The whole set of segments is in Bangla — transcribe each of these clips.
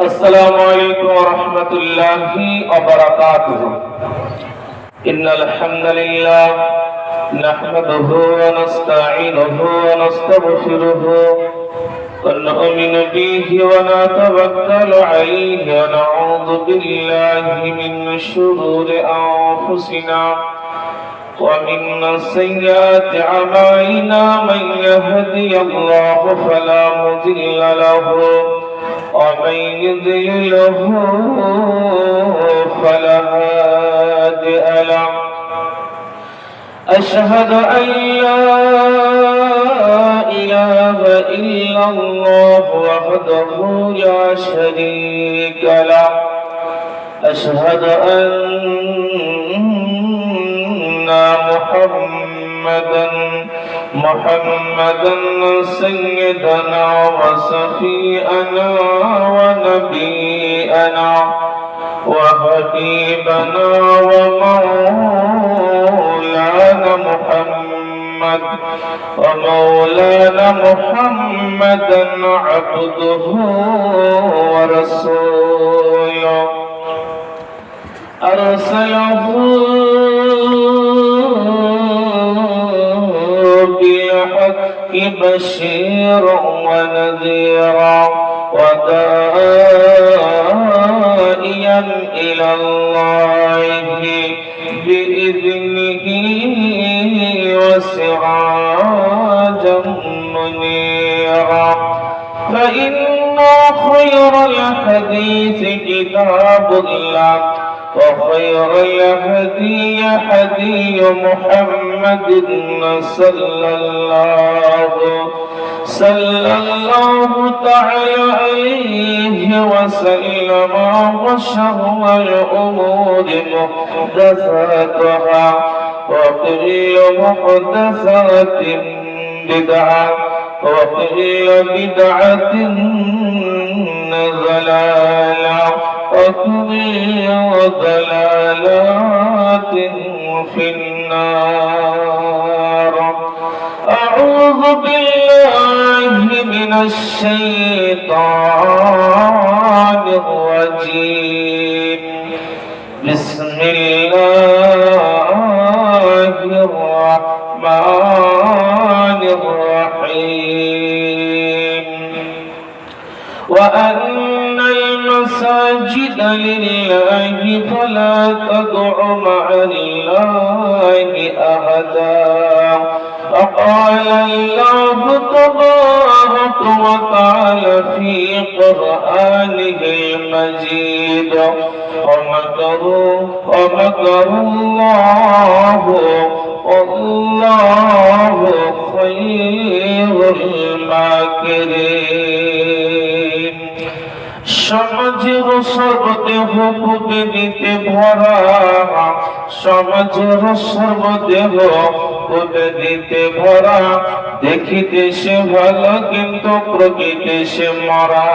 السلام عليكم ورحمة الله وبركاته. إن الحمد لله نحمده ونستعينه ونستغفره ونؤمن به ونتوكل عليه ونعوذ بالله من شرور أنفسنا ومن سيئات أعمالنا من يهدي الله فلا مضل له ومن يضلله فلا هادئ له أشهد أن لا إله إلا الله وحده لا شريك له أشهد أن محمدا محمدا سيدنا وصفيئنا ونبينا وحبيبنا ومولانا محمد ومولانا محمدا عبده ورسوله. أرسله بشيرا ونذيرا وداعيا إلى الله بإذنه وسراجا منيرا. فإن خير الحديث كتاب الله وخير الهدي هدي محمد صلى الله صلى الله تعالى عليه وسلم وشر الأمور محدثاتها وكل محدثات بدعة وكل بدعة ضلالة وكل ضلالات في الشيطان الرجيم. بسم الله الرحمن الرحيم. وأن المساجد لله فلا تدع مع الله أحدا. وقال الله تبارك وتعالى في قرآنه المجيد ومكروا ومكروا الله والله خير الماكرين সমাজের সর্বদেহ বুকে দিতে ভরা সমাজের সর্বদেহ বুকে দিতে ভরা দেখিতে সে ভালো, কিন্তু প্রকৃতি সে মরা।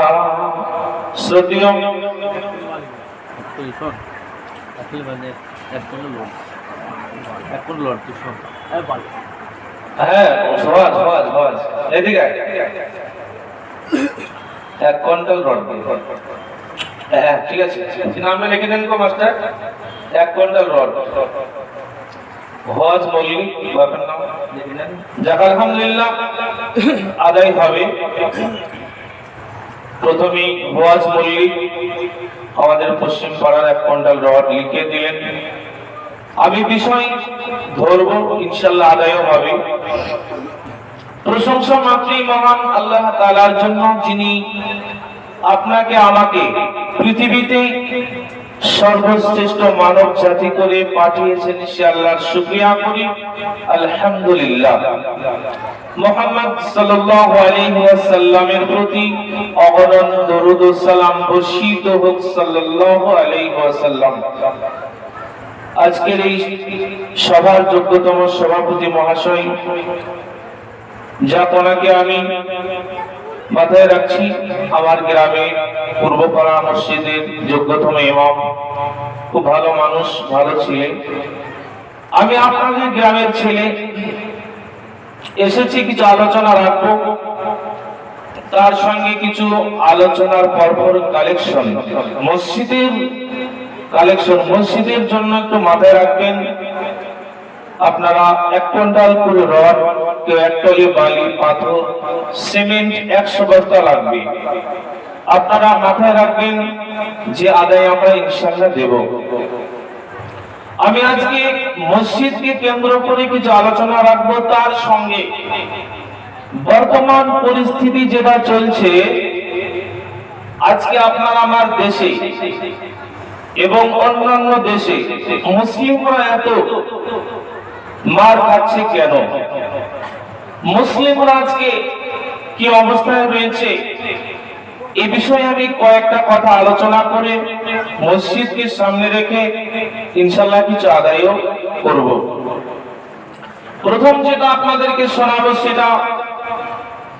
বল হ্যাঁ এদিকে এক কুইন্টাল রড হ্যাঁ ঠিক আছে। নামটা লিখে দেন গো, মাস্টার। এক কুইন্টাল রড। হজ বাপের যাক, আলহামদুলিল্লাহ, আদায় হবে। প্রথমেই হজ মল্লিক আমাদের পশ্চিম পাড়ার এক কুইন্টাল রড লিখে দিলেন। আমি বিষয় ধরব ইনশাল্লাহ আদায়ও হবে। প্রশংসা মাত্রই মহান আল্লাহ তাআলার জন্য, যিনি আপনাকে, আমাকে পৃথিবীতে সর্বশ্রেষ্ঠ মানব জাতি করে পাঠিয়েছেন সে আল্লাহর শুকরিয়া করি। আলহামদুলিল্লাহ। মোহাম্মদ ওয়াসাল্লামের প্রতি অগণন দরুদ ও সালাম বর্ষিত হোক সাল্লাল্লাহু আলাইহি ওয়াসাল্লাম। আজকের এই সভার যোগ্যতম সভাপতি মহাশয়, যা ওনাকে আমি মাথায় রাখছি, আমার গ্রামে পূর্বপাড়া মসজিদের যোগ্যতম ইমাম। খুব ভালো মানুষ, ভালো ছিলেন আমি আপনাদের গ্রামের ছেলে। এসেছি, কিছু আলোচনা রাখব। তার সঙ্গে কিছু আলোচনার পরপর কালেকশন মসজিদের কালেকশন মসজিদের জন্য একটু মাথায় রাখবেন। আপনারা এক কুইন্টাল করে রড কেউ এক টলি বালি, পাথর, সিমেন্ট, একশো বস্তা লাগবে। আপনারা মাথায় রাখবেন যে আদায় আমরা ইনশাল্লাহ দেব। আমি আজকে মসজিদকে কেন্দ্র করে কিছু আলোচনা রাখব তার সঙ্গে। বর্তমান পরিস্থিতি যেটা চলছে, আজকে আপনার আমার দেশে এবং অন্যান্য দেশে, মুসলিমরা এত মার খাচ্ছে কেন? মুসলিমরা আজকে কি অবস্থায় রয়েছে? এ বিষয়ে আমি কয়েকটা কথা আলোচনা করে মসজিদকে সামনে রেখে ইনশাল্লাহ কিছু আদায়ও করব। প্রথম যেটা আপনাদেরকে শোনাবো সেটা,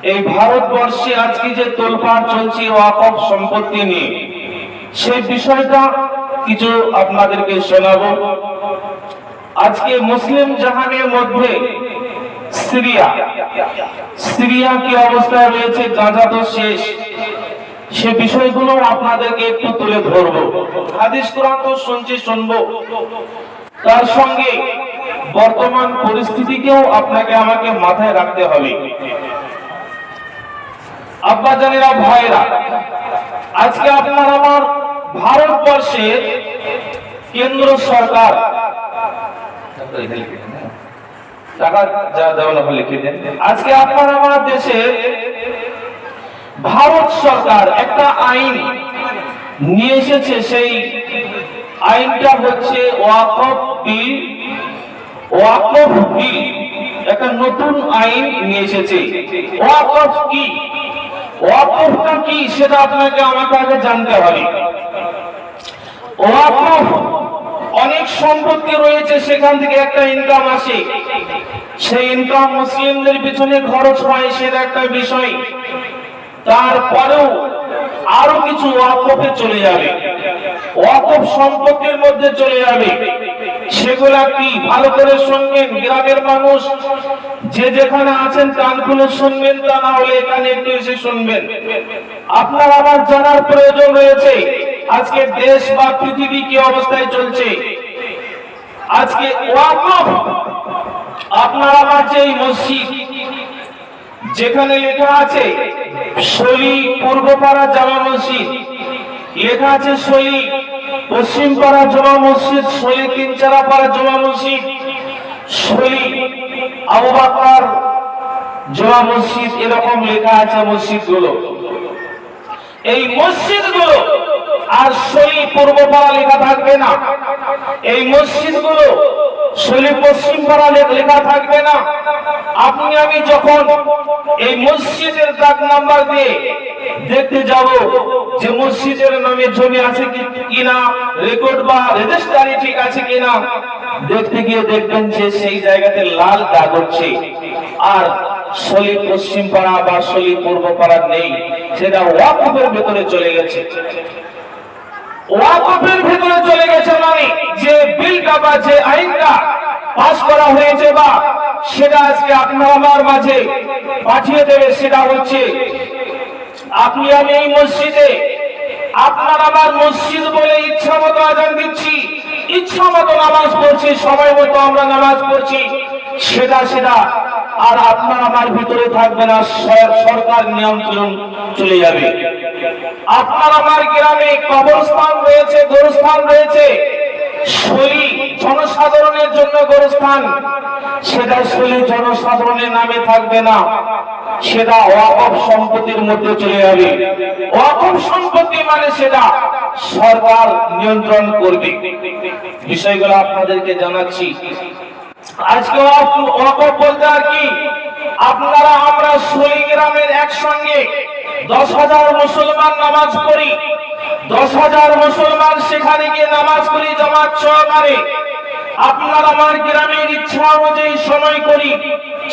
এই ভারতবর্ষে আজকে যে তোলপাড় চলছে ওয়াকফ সম্পত্তি নিয়ে সেই বিষয়টা কিছু আপনাদেরকে শোনাবো। আজকে মুসলিম জাহানের মধ্যে সিরিয়া। সিরিয়া কি অবস্থায় রয়েছে গাঁজা তো শেষ। সে বিষয়গুলো আপনাদেরকে একটু তুলে ধরবো। হাদিস কোরআন তো শুনছি, শুনব। তার সঙ্গে বর্তমান পরিস্থিতিকেও আপনাকে আমাকে মাথায় রাখতে হবে। আব্বা জানেরা ভাইরা আজকে আপনার আমার ভারতবর্ষের কেন্দ্র সরকার। টাকা যা দেওয়ানো হলে লিখে দেন। আজকে আপনার আমার দেশে ভারত সরকার একটা আইন নিয়ে এসেছে, সেই আইনটা হচ্ছে ওয়াকফ বিল ওয়াকফ বিল একটা নতুন আইন নিয়ে এসেছে। ওয়াকফ কি? ওয়াকফটা কি? সেটা আপনাকে আমাকে আগে জানতে হবে। ওয়াকফ অনেক সম্পত্তি রয়েছে, সেখান থেকে একটা ইনকাম আসে। সেই ইনকাম মুসলিমদের পিছনে খরচ হয়, সেটা একটা বিষয়। তারপরেও আরও কিছু ওয়াকফে চলে যাবে। ওয়াকফ সম্পত্তির মধ্যে চলে যাবে। সেগুলা কি? ভালো করে শুনবেন, গ্রামের মানুষ যে যেখানে আছেন কান খুলে শুনবেন, তা না হলে এখানে একটু এসে শুনবেন। আপনার আমার জানার প্রয়োজন রয়েছে। আজকে দেশ বা পৃথিবী কি অবস্থায় চলছে? আজকে আপনার আমার যে মসজিদ, যেখানে লেখা আছে সলি পূর্বপাড়া জামা মসজিদ। লেখা আছে সলি পশ্চিম পাড়া জমা মসজিদ সলি তিনচারা পাড়া জমা মসজিদ। সলি আবু জমা মসজিদ, এরকম লেখা আছে মসজিদগুলো এই মসজিদগুলো আর সলি পূর্ব পাড়া লেখা থাকবে না। এই মসজিদগুলো সলি পশ্চিম পাড়া লেখা থাকবে না। আপনি, আমি যখন এই মসজিদের দাগ নাম্বার দিয়ে দেখতে যাব যে মসজিদের নামে জমি আছে কিনা রেকর্ড বা রেজিস্ট্রারি ঠিক আছে কিনা, দেখতে গিয়ে দেখবেন যে সেই জায়গাতে লাল দাগ হচ্ছে। আর সলি পশ্চিম পাড়া বা সলি পূর্ব পাড়া নেই। সেটা ওয়াকফের ভেতরে চলে গেছে। ওয়াকফের ভেতরে চলে গেছে মানে যে বিলটা বা যে আইনটা পাস করা হয়েছে বা সেটা আজকে আপনার আমার মাঝে পাঠিয়ে দেবে, সেটা হচ্ছে আপনি আমি এই মসজিদে, আপনার আমার মসজিদ বলে ইচ্ছা মতো আজান দিচ্ছি। ইচ্ছা মতো নামাজ পড়ছি, সময় মতো আমরা নামাজ পড়ছি। সেটা সেটা আর আপনার আমার ভিতরে থাকবে না, সর- সরকার নিয়ন্ত্রণ চলে যাবে। আপনার আমার গ্রামে কবরস্থান রয়েছে, গোরস্থান রয়েছে। জনসাধারণের জন্য গোরস্থান। সেটা শলি জনসাধারণের নামে থাকবে না। সেটা ওয়াকফ সম্পত্তির মধ্যে চলে যাবে। ওয়াকফ সম্পত্তি মানে সেটা সরকার নিয়ন্ত্রণ করবে। বিষয়গুলো আপনাদেরকে জানাচ্ছি। আজকে ওয়াকফ বলতে আর কি? আপনারা আমরা শলি গ্রামের একসঙ্গে দশ হাজার মুসলমান নামাজ পড়ি। দশ হাজার মুসলমান সেখানে গিয়ে নামাজ পড়ি, জামাত সহকারে আপনার আমার গ্রামের ইচ্ছা অনুযায়ী সময় করি।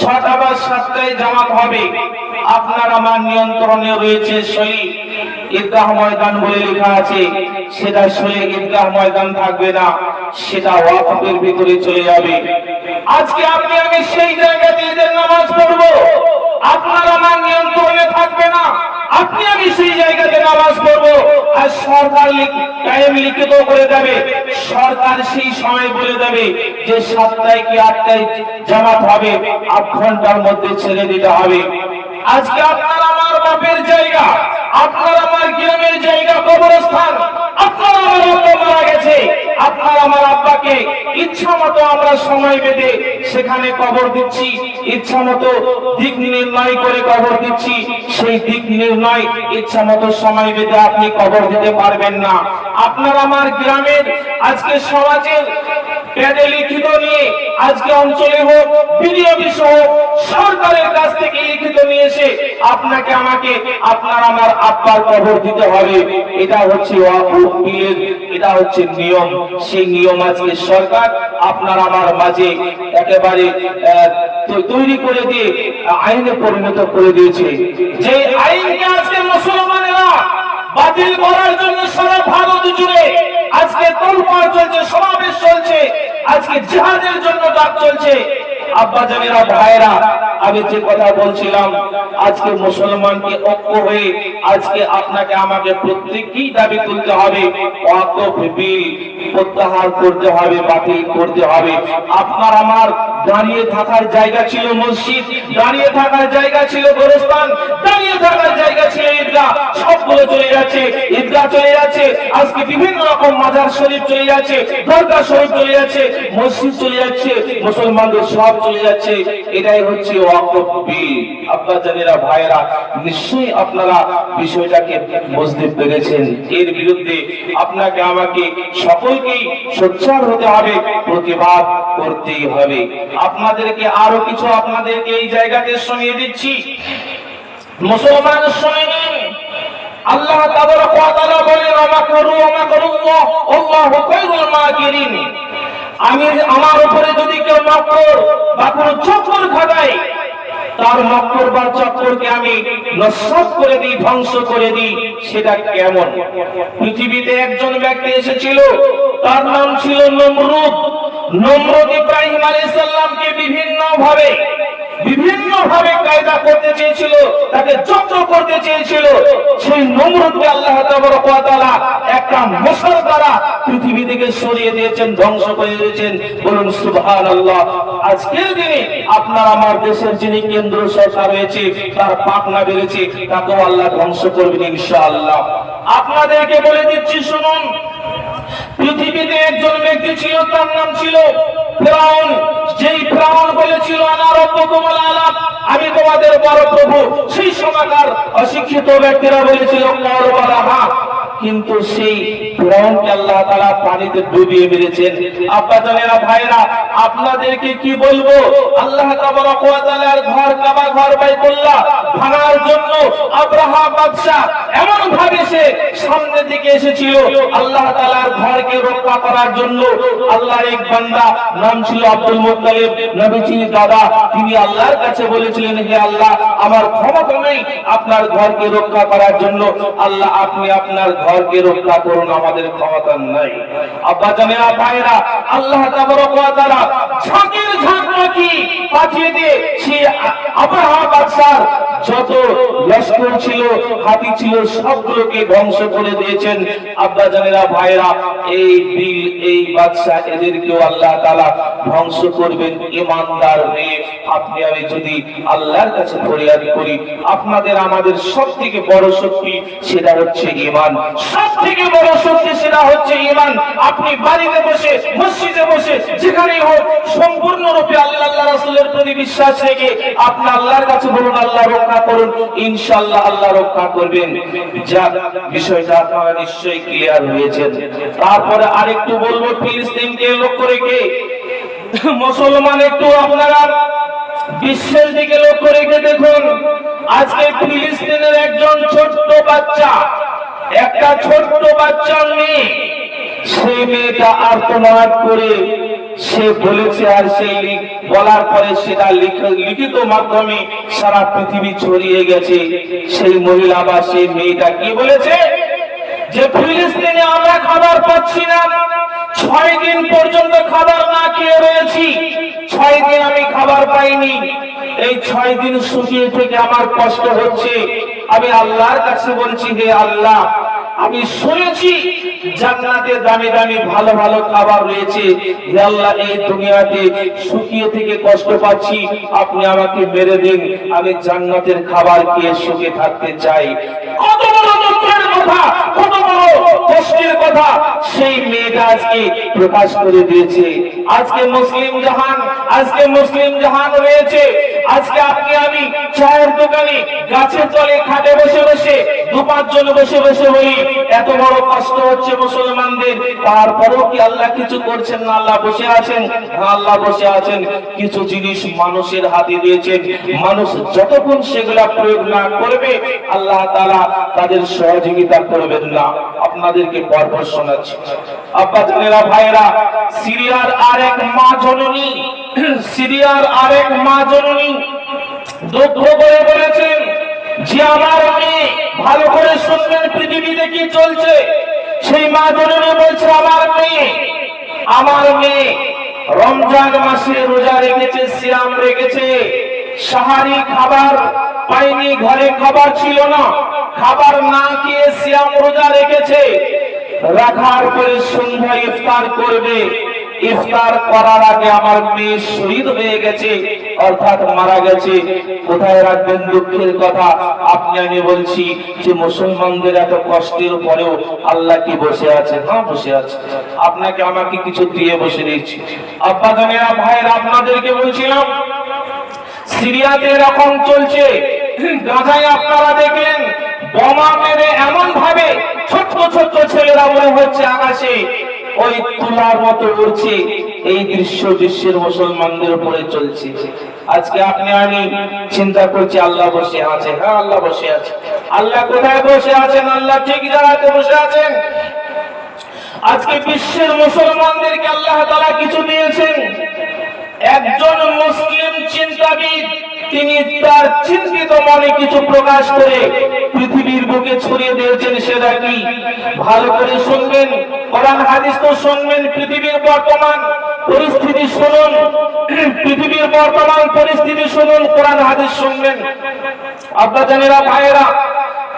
ছটা বা সাতটায় জামাত হবে। আপনার আমার নিয়ন্ত্রণে রয়েছে শহীদ ঈদগাহ ময়দান বলে লেখা আছে, সেটা শহীদ ঈদগাহ ময়দান থাকবে না, সেটা ওয়াকফের ভিতরে চলে যাবে। আজকে আপনি আমি সেই জায়গাতে ঈদের নামাজ পড়ব। আপনার আমার নিয়ন্ত্রণে থাকবে না। আপনি আমি সেই জায়গাতে নামাজ পড়ব। আর সরকার টাইম লিখিত করে দেবে। সরকার সেই সময় বলে দেবে যে সাতটায় কি আটটায় জামাত হবে। আট ঘণ্টার মধ্যে ছেড়ে দিতে হবে। আজকে আমার বাপের জায়গা আমার গ্রামের জায়গা, কবরস্থান আমার আব্বা মারা গেছে আমার আব্বাকে ইচ্ছা মতো আমরা সময় বেঁধে সেখানে কবর দিচ্ছি, ইচ্ছা মতো দিক নির্ণয় করে কবর দিচ্ছি, সেই দিক নির্ণয়, ইচ্ছা মতো সময় বেঁধে আপনি কবর দিতে পারবেন না। আপনার আমার গ্রামের আজকে সমাজের প্যাডে লিখিত নিয়ে আজকে অঞ্চলে হোক বিডিও হোক, সরকারের কাছ থেকে লিখিত নিয়ে এসে আপনাকে, আমাকে, আপনার আমার আব্বার কবর দিতে হবে। এটা হচ্ছে এটা হচ্ছে নিয়ম। সেই নিয়ম আজকে সরকার আপনার আমার মাঝে একেবারে তৈরি করে দিয়ে, আইনে পরিণত করে দিয়েছে। যে আইনকে আজকে মুসলমানেরা বাতিল করার জন্য সারা ভারত জুড়ে আজকে তোলপাড় চলছে সমাবেশ চলছে। আজকে জিহাদের জন্য ডাক চলছে। আব্বা জানেরা ভাইরা আমি যে কথা বলছিলাম, আজকে মুসলমানকে ঐক্য হয়ে আজকে আপনাকে আমাকে প্রত্যেককেই দাবি তুলতে হবে। বিল প্রত্যাহার করতে হবে, বাতিল করতে হবে। আপনার আমার দাঁড়িয়ে থাকার জায়গা ছিল মসজিদ, দাঁড়িয়ে থাকার জায়গা ছিল গোরস্থান, দাঁড়িয়ে থাকার জায়গা ছিল ঈদগাহ। সবগুলো চলে যাচ্ছে, ঈদগাহ চলে যাচ্ছে, আজকে বিভিন্ন রকম মাজার শরীফ চলে যাচ্ছে দরগা শরীফ চলে যাচ্ছে, মসজিদ চলে যাচ্ছে, মুসলমানদের সব চলে যাচ্ছে, এটাই হচ্ছে ওয়াকফ বিল। আব্বা জানেরা ভাইরা নিশ্চয়ই আপনারা বিষয়টাকে বুঝতে পেরেছেন এর বিরুদ্ধে আপনাকে, আমাকে সকলকেই সোচ্চার হতে হবে, প্রতিবাদ করতেই হবে। আপনাদেরকে আরও কিছু আপনাদেরকে এই জায়গাতে শুনিয়ে দিচ্ছি। মুসলমান শুনে আল্লাহ তাবারক ওয়া তাআলা বলেন আমা করু আমা করুল্লাহ আল্লাহু খায়রুল মাকিরিন আমি আমার উপরে যদি কেউ মাকর বা কোন চক্কর খাটায়, তার মক্কর বা চক্করকে আমি নস্বাত করে দিই, ধ্বংস করে দিই, সেটা কেমন? পৃথিবীতে একজন ব্যক্তি এসেছিল, তার নাম ছিল নমরুদ। নমরুদ ইব্রাহিম আলাইহিস সালামকে বিভিন্ন ভাবে বিভিন্ন ভাবে কায়দা করতে চেয়েছিল, তাকে যত্ন করতে চেয়েছিল। সেই নমরুদকে আল্লাহ তাআলা একটা মশাল দ্বারা পৃথিবী থেকে সরিয়ে দিয়েছেন, ধ্বংস করে দিয়েছেন। বলুন, সুবহানাল্লাহ। আজকের দিনে আপনার, আমার দেশের যিনি কেন্দ্র সরকার রয়েছে, তার পাকনা বেড়েছে, তাকেও আল্লাহ ধ্বংস করবেন ইনশাআল্লাহ। আপনাদেরকে বলে দিচ্ছি, শুনুন। পৃথিবীতে একজন ব্যক্তি ছিল, তার নাম ছিল ফেরাউন, যেই ফেরাউন বলেছিল আনা রব্বুকুম আলা আমি তোমাদের বড় প্রভু। সেই সময়কার অশিক্ষিত ব্যক্তিরা বলেছিল কর বলা হা কিন্তু সেই ফেরাউনকে আল্লাহ তাআলা পানিতে ডুবিয়ে মেরেছেন। আব্বা জানেরা ভাইরা আপনাদেরকে কি বলব? আল্লাহ তাবারক ওয়া তাআলার ঘর কাবা, ঘর বাইতুল্লাহ ভাঙার জন্য আব্রাহা বাদশা এমন ভাবে সে সামনে দিকে এসেছিল। আল্লাহ তাআলার ঘরকে রক্ষা করার জন্য আল্লাহর এক বান্দা নাম ছিল আব্দুল মুত্তালিব। নবীজির দাদা, তিনি আল্লাহর কাছে বলেছিলেন, হে আল্লাহ, আমার ক্ষমতা নেই। আপনার ঘরকে রক্ষা করার জন্য আল্লাহ আপনি আপনার রক্ষা করুন, আমাদের ক্ষমতা নাই। আব্বা ভাইরা, আল্লাহ ঝাঁক পাখি পাঠিয়ে দিয়ে সে বাদশার যত লস্কর ছিল, হাতি ছিল, সবগুলোকে ধ্বংস করে দিয়েছেন। আব্বা জানেরা ভাইরা, এই বিল, এই বাদশা এদেরকেও আল্লাহ তাআলা ধ্বংস করবেন। ইমানদার হয়ে আপনি, আমি যদি আল্লাহর কাছে ফরিয়াদ করি, আপনাদের আমাদের সব থেকে বড় শক্তি সেটা হচ্ছে ইমান সব বড় শক্তি সেটা হচ্ছে ইমান আপনি বাড়িতে বসে, মসজিদে বসে, যেখানেই হোক, সম্পূর্ণরূপে আল্লাহ আল্লাহ রাসূলের প্রতি বিশ্বাস রেখে আপনি আল্লাহর কাছে বলুন, আল্লাহ রক্ষা করুন, ইনশাআল্লাহ আল্লাহ রক্ষা করবেন। যা বিষয়টা আপনারা নিশ্চয়ই ক্লিয়ার হয়েছে তারপরে আরেকটু বলব, ফিলিস্তিনকে লক্ষ্য রেখে মুসলমান একটু আপনারা বিশ্বের দিকে লক্ষ্য রেখে দেখুন। আজকে ফিলিস্তিনের একজন ছোট্ট বাচ্চা একটা ছোট্ট বাচ্চা মেয়ে সেই মেয়েটা আর্তনাদ করে সে বলেছে আর সেই বলার পরে সেটা লিখ- লিখিত মাধ্যমে সারা পৃথিবী ছড়িয়ে গেছে। সেই মহিলা বা সেই মেয়েটা কি বলেছে? যে ফিলিস্তিনে আমরা খাবার পাচ্ছি না, ছয় দিন পর্যন্ত খাবার না খেয়ে রয়েছি, ছয় দিন আমি খাবার পাইনি। এই ছয় দিন শুকিয়ে থেকে আমার কষ্ট হচ্ছে। আমি আল্লাহর কাছে বলছি, হে আল্লাহ আমি শুনেছি জান্নাতে দামি দামি ভালো ভালো খাবার রয়েছে। হে আল্লাহ, এই দুনিয়াতে শুকিয়ে থেকে কষ্ট পাচ্ছি। আপনি আমাকে মেরে দিন। আমি জান্নাতের খাবার খেয়ে সুখে থাকতে চাই। কত বড় দুঃখের কথা, কত বড় কষ্টের কথা। সেই মেয়েটা আজকে প্রকাশ করে দিয়েছে। আজকে মুসলিম জাহান, আজকে মুসলিম জাহান রয়েছে। আজকে আপনি, আমি চায়ের দোকানে গাছের তলে খাটে বসে বসে দু পাঁচজন বসে বসে বলি এত বড় কষ্ট হচ্ছে মুসলমানদের। তারপরেও কি আল্লাহ কিছু করছেন না? আল্লাহ বসে আছেন? আল্লাহ বসে আছেন। কিছু জিনিস মানুষের হাতে দিয়েছেন। মানুষ যতক্ষণ সেগুলা প্রয়োগ না করবে, আল্লাহ তাআলা তাদের সহযোগিতা করবেন না। আপনাদেরকে পরপর শোনাচ্ছি। আব্বা জানেরা ভাইরা সিরিয়ার আরেক মা জননী, সিরিয়ার আরেক মা জননী দুঃখ করে বলেছেন যে আমার মেয়ে ভালো করে শুনবেন পৃথিবীতে কি চলছে। সেই মা জননী বলছে, আমার মেয়ে আমার মেয়ে, রমজান মাসে রোজা রেখেছে, সিয়াম রেখেছে। সাহারি খাবার পাইনি, ঘরে খাবার ছিল না। খাবার না খেয়ে সিয়াম রোজা রেখেছে। রাখার পরে সন্ধ্যা ইফতার করবে। ইফতার করার আগে আমার মেয়ে শহীদ হয়ে গেছে। অর্থাৎ মারা গেছে। কোথায় রাখবেন দুঃখের কথা? আপনি আমি বলছি যে মুসলমানদের এত কষ্টের পরেও আল্লাহ কি বসে আছে হ্যাঁ বসে আছে। আপনাকে আমাকে কিছু দিয়ে বসে দিচ্ছি আব্বা জানেরা, ভাইয়ের, আপনাদেরকে বলছিলাম, সিরিয়াতে এরকম চলছে। গাজায় আপনারা দেখলেন, বোমা মেরে এমন ভাবে ছোট্ট ছোট্ট ছেলেরা মনে হচ্ছে আকাশে ওই তুলার মতো উড়ছে এই দৃশ্য দৃশ্যের মুসলমানদের উপরে চলছে। আজকে আপনি আমি চিন্তা করছি, আল্লাহ বসে আছে। হ্যাঁ আল্লাহ বসে আছে। আল্লাহ কোথায় বসে আছেন? আল্লাহ ঠিক জায়গাতে বসে আছেন। আজকে বিশ্বের মুসলমানদেরকে আল্লাহ তারা কিছু দিয়েছেন। একজন মুসলিম চিন্তাবিদ, তিনি তার চিন্তিত মনে কিছু প্রকাশ করে পৃথিবীর বুকে ছড়িয়ে দিয়েছেন, সেটা কি? ভালো করে শুনবেন। কোরআন হাদিস তো শুনবেন, পৃথিবীর বর্তমান পরিস্থিতি শুনুন, পৃথিবীর বর্তমান পরিস্থিতি শুনুন, কোরআন হাদিস শুনবেন। আব্বা জানেরা, ভাইয়েরা,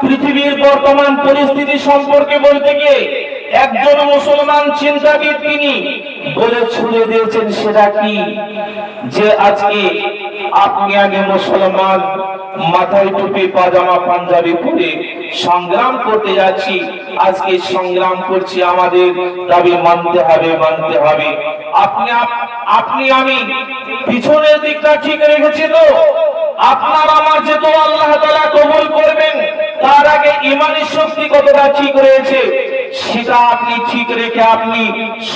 পৃথিবীর বর্তমান পরিস্থিতি সম্পর্কে বলতে গিয়ে একজন মুসলমান চিন্তাবিদ তিনি বলে ছুড়ে দিয়েছেন, সেটা কি যে আজকে আপনি আগে মুসলমান মাথায় টুপি, পাজামা, পাঞ্জাবি পরে সংগ্রাম করতে যাচ্ছি। আজকে সংগ্রাম করছি আমাদের। দাবি মানতে হবে মানতে হবে। আপনি আপনি আমি পিছনের দিকটা ঠিক রেখেছি তো। আপনার আমার যে তো আল্লাহ তালা কবুল করবেন, তার আগে ইমানি শক্তি কতটা ঠিক রয়েছে সেটা আপনি ঠিক রেখে আপনি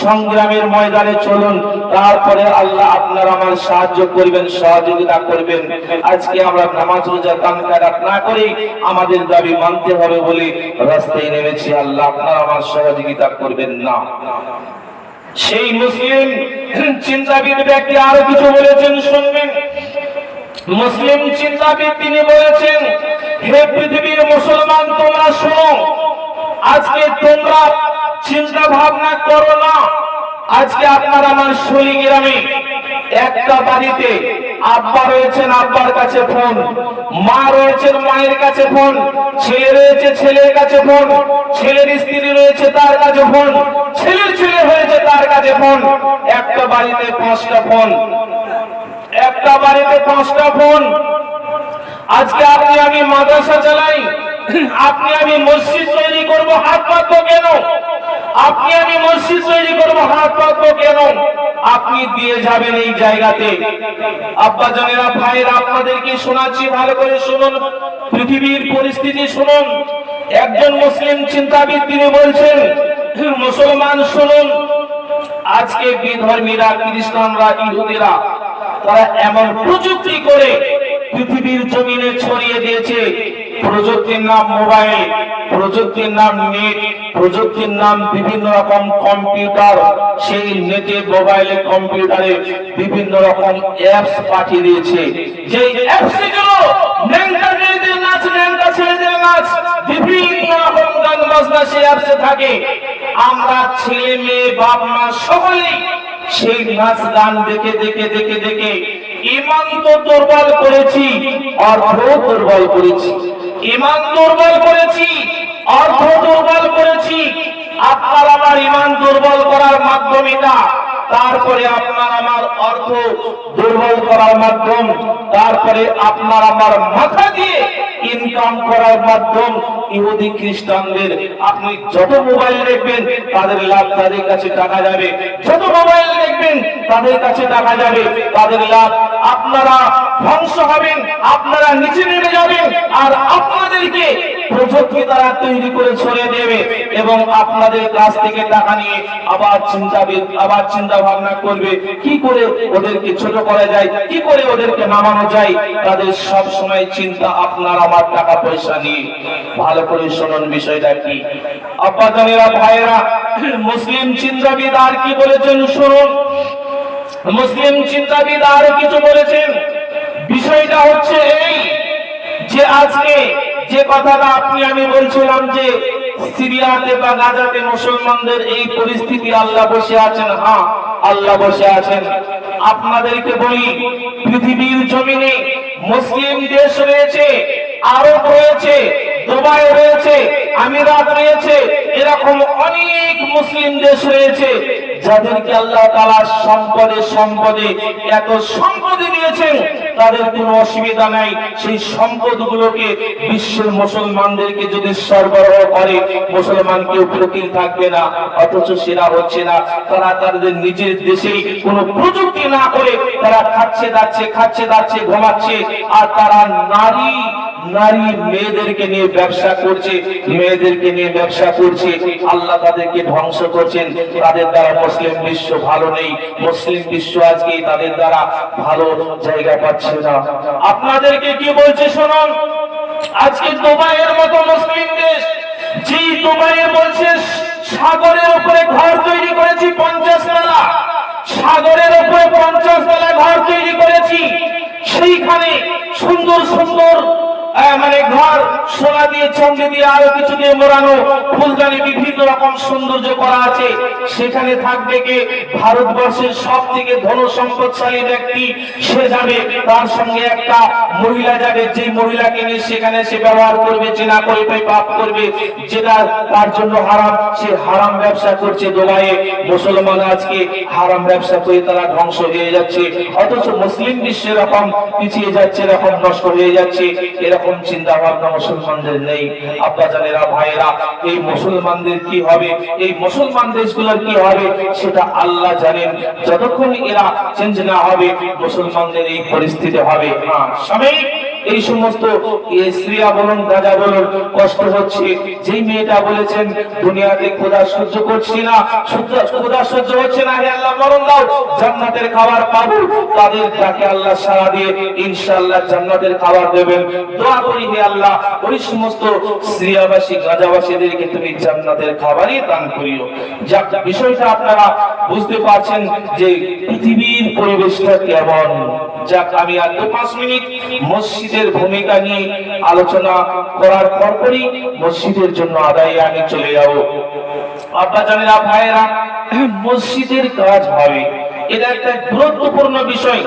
সংগ্রামের ময়দানে চলুন। তারপরে আল্লাহ আপনার আমার সাহায্য করবেন, সহযোগিতা করবেন। আজকে আমরা নামাজ রোজা দান খায়রাত না করে আমাদের দাবি মানতে হবে বলে রাস্তায় নেমেছি। আল্লাহ আপনার আমার সহযোগিতা করবেন না। সেই মুসলিম চিন্তাবিদ ব্যক্তি আরও কিছু বলেছেন, শুনবেন। মুসলিম চিন্তাবিদ তিনি বলেছেন, হে পৃথিবীর মুসলমান তোমরা চিন্তা ভাবনা করো না। আজকে আপনার আমার শলি গ্রামে একটা বাড়িতে আব্বা রয়েছেন, আব্বার কাছে ফোন, মা রয়েছেন, মায়ের কাছে ফোন, ছেলে রয়েছে, ছেলের কাছে ফোন, ছেলের স্ত্রী রয়েছে, তার কাছে ফোন, ছেলের ছেলে হয়েছে, তার কাছে ফোন, একটা বাড়িতে পাঁচটা ফোন, একটা বাড়িতে পাঁচটা ফোন। আজকে আপনি আমি মাদ্রাসা চালাই আপনি আমি মসজিদ তৈরি করব, হাত পাতবো কেন? আপনি আমি মসজিদ তৈরি করব, হাত পাতবো কেন? আপনি দিয়ে যাবেন এই জায়গাতে। আব্বা জানেরা, ভাইয়ের, আপনাদেরকে শোনাচ্ছি, ভালো করে শুনুন। পৃথিবীর পরিস্থিতি শুনুন। একজন মুসলিম চিন্তাবিদ, তিনি বলছেন, মুসলমান শুনুন, আজকে বিধর্মীরা, খ্রিস্টানরা, ইহুদিরা, তারা এমন প্রযুক্তি করে পৃথিবীর জমিনে ছড়িয়ে দিয়েছে। প্রযুক্তির নাম মোবাইল, প্রযুক্তির নাম নেট, প্রযুক্তির নাম বিভিন্ন রকম কম্পিউটার, সেই নেটে, মোবাইলে, কম্পিউটারে বিভিন্ন রকম অ্যাপস পাঠিয়ে দিয়েছে। যে অ্যাপসগুলো ন্যাংটা নাচ ছেলেদের নাচ, বিভিন্ন রকম গান বাজনা সেই থাকে। আমরা ছেলে মেয়ে, বাপ মা সকলেই সেই নাচ গান দেখে দেখে দেখে দেখে ইমান তো দুর্বল করেছি অর্থ দুর্বল করেছি। ইমান দুর্বল করেছি, অর্থ দুর্বল করেছি, আপনার আমার ইমান দুর্বল করার মাধ্যমিতা তারপরে আপনার আমার অর্থ দুর্বল করার মাধ্যম, তারপরে আপনার আমার মাথা দিয়ে ইনকাম করার মাধ্যম ইহুদি খ্রিস্টানদের। আপনি যত মোবাইল দেখবেন, তাদের লাভ তাদের কাছে টাকা যাবে। যত মোবাইল দেখবেন, তাদের কাছে টাকা যাবে। তাদের লাভ আপনারা ধ্বংস হবেন, আপনারা নিচে নেমে যাবেন, আর আপনাদেরকে প্রযুক্তি তারা তৈরি করে ছড়িয়ে দেবে এবং আপনাদের কাছ থেকে টাকা নিয়ে আবার চিন্তা আবার চিন্তা ভাবনা করবে। কি করে ওদেরকে ছোট করা যায়? কি করে ওদেরকে নামানো যায়? তাদের সব সময় চিন্তা, আপনার আমার টাকা পয়সা নিয়ে। ভালো করে শুনুন বিষয়টা কি? আব্বা জানেরা, ভাইয়েরা, মুসলিম চিন্তাবিদ আর কি বলেছেন শুনুন। মুসলিম চিন্তাবিদ আরও কিছু বলেছেন। বিষয়টা হচ্ছে এই যে আজকে যে কথাটা আপনি, আমি বলছিলাম যে সিরিয়াতে বা গাজাতে মুসলমানদের এই পরিস্থিতি আল্লাহ বসে আছেন। হ্যাঁ আল্লাহ বসে আছেন। আপনাদেরকে বলি, পৃথিবীর জমিনে মুসলিম দেশ রয়েছে, আরব রয়েছে দুবাই রয়েছে, আমিরাত রয়েছে, এরকম অনেক মুসলিম দেশ রয়েছে যাদেরকে আল্লাহ তালা সম্পদে সম্পদে এত সম্পদে দিয়েছেন, তাদের কোনো অসুবিধা নাই। সেই সম্পদগুলোকে বিশ্বের মুসলমানদেরকে যদি সরবরাহ করে, মুসলমান কেউ ফকির থাকবে না, অথচ সেরা হচ্ছে না। তারা তাদের নিজের দেশেই কোনো প্রযুক্তি না করে, তারা খাচ্ছে, দাচ্ছে খাচ্ছে, দাচ্ছে, ঘুমাচ্ছে, আর তারা নারী নারী মেয়েদেরকে নিয়ে ব্যবসা করছে, মেয়েদেরকে নিয়ে ব্যবসা করছে, আল্লাহ তাদেরকে ধ্বংস করছেন, তাদের দ্বারা মুসলিম বিশ্ব ভালো নেই, মুসলিম বিশ্ব আজকে তাদের দ্বারা ভালো জায়গা পাচ্ছে না। আপনাদেরকে কি বলছে শুনুন? আজকে দুবাইয়ের মতো মুসলিম দেশ যে দুবাইয়ে বলছে, সাগরের উপরে ঘর তৈরি করেছি পঞ্চাশ তলা, সাগরের উপরে পঞ্চাশ তলা ঘর তৈরি করেছি, সেইখানে সুন্দর All মানে ঘর, সোনা দিয়ে চন্দ্রে দিয়ে আরও কিছু দিয়ে মোড়ানো, ফুলদানি বিভিন্ন রকম সৌন্দর্য করা আছে। সেখানে থাকবে কে? ভারতবর্ষের সব থেকে ধন সম্পদশালী ব্যক্তি। সে যাবে, তার সঙ্গে একটা মহিলা যাবে। যে মহিলাকে নিয়ে সেখানে সে ব্যবহার করবে, চেনা করবে পাপ করবে, যেটা তার জন্য হারাম, সে হারাম ব্যবসা করছে দোলায়ে মুসলমান আজকে হারাম ব্যবসা করে তারা ধ্বংস হয়ে যাচ্ছে। অথচ মুসলিম বিশ্ব এরকম পিছিয়ে যাচ্ছে, এরকম নষ্ট হয়ে যাচ্ছে, এরকম চিন্তা ভাবনা মুসলমানদের নেই। আব্বা জানেরা, ভাইয়েরা, এই মুসলমানদের কি হবে? এই মুসলমান দেশগুলোর কি হবে? সেটা আল্লাহ জানেন। যতক্ষণ এরা চেঞ্জ না হবে, মুসলমানদের এই পরিস্থিতি হবে। হ্যাঁ এই সমস্ত এ স্ত্রীরা বলুন রাজা বলুন কষ্ট হচ্ছে। যেই মেয়েটা বলেছেন, দুনিয়াতে খোদা সহ্য করছি না খোদা সহ্য হচ্ছে না হে আল্লাহ, মরণ দাও, জান্নাতের খাবার পাবো। তাদের ডাকে আল্লাহ সারা দিয়ে, ইনশাআল্লাহ জান্নাতের খাবার দেবেন। দোয়া করি হে আল্লাহ, ওই সমস্ত সিরিয়াবাসী গাজাবাসীদেরকে তুমি জান্নাতের খাবারই দান করিও। যাক, বিষয়টা আপনারা বুঝতে পারছেন যে পৃথিবীর পরিবেশটা কেমন। যাক, আমি আর দু পাঁচ মিনিট মসজিদের ভূমিকা নিয়ে আলোচনা করার পরপরই মসজিদের জন্য আদায় আমি চলে যাব। আপনার জানেন ভাইয়েরা, মসজিদের কাজ হবে এটা একটা গুরুত্বপূর্ণ বিষয়।